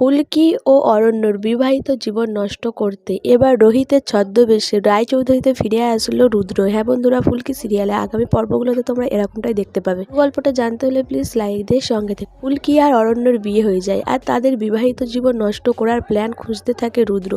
ফুলকি ও অরণ্যর বিবাহিত জীবন নষ্ট করতে এবার রোহিতের ছদ্মবেশে রায়চৌধুরীতে ফিরে আসলো রুদ্র। হ্যাঁ বন্ধুরা ফুলকি সিরিয়ালে আগামী পর্বগুলোতে তোমরা এরকমটাই দেখতে পাবে। গল্পটা জানতে হলে প্লিজ লাইক দিয়ে সঙ্গে থেকে ফুলকি আর অরণ্যর বিয়ে হয়ে যায় আর তাদের বিবাহিত জীবন নষ্ট করার প্ল্যান খুঁজতে থাকে রুদ্র।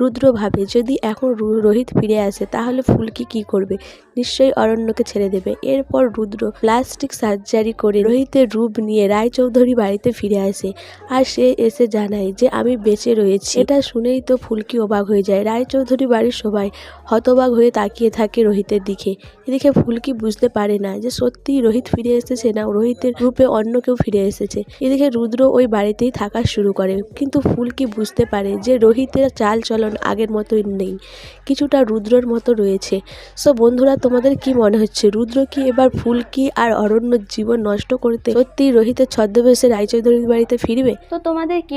রুদ্র ভাবে, যদি এখন রোহিত ফিরে আসে, তাহলে ফুলকি কি করবে? নিশ্চয়ই অরণ্যকে ছেড়ে দেবে। এরপর রুদ্র প্লাস্টিক সার্জারি করে রোহিতের রূপ নিয়ে রায়চৌধুরী বাড়িতে ফিরে আসে আর সে এসে জানায় যে আমি বেঁচে রয়েছি। এটা শুনেই তো ফুলকি অবাক হয়ে যায়। রায়চৌধুরী বাড়ির সবাই হতবাক হয়ে তাকিয়ে থাকে রোহিতের দিকে। এদিকে ফুলকি বুঝতে পারে না যে সত্যিই রোহিত ফিরে এসেছে না রোহিতের রূপে অন্য কেউ ফিরে এসেছে। এদিকে রুদ্র ওই বাড়িতেই থাকা শুরু করে। কিন্তু ফুলকি বুঝতে পারে যে রোহিতের চাল চলন আগের মতোই নেই। কিছুটা রুদ্রর মতো রয়েছে। সো বন্ধুরা, তোমাদের কি মনে হচ্ছে? রুদ্র কি এবার ফুলকি আর অরণ্য জীবন নষ্ট করতে সত্যিই রোহিতের ছদ্মবেশে রায়চৌধুরীর বাড়িতে ফিরবে? তো তোমাদের কি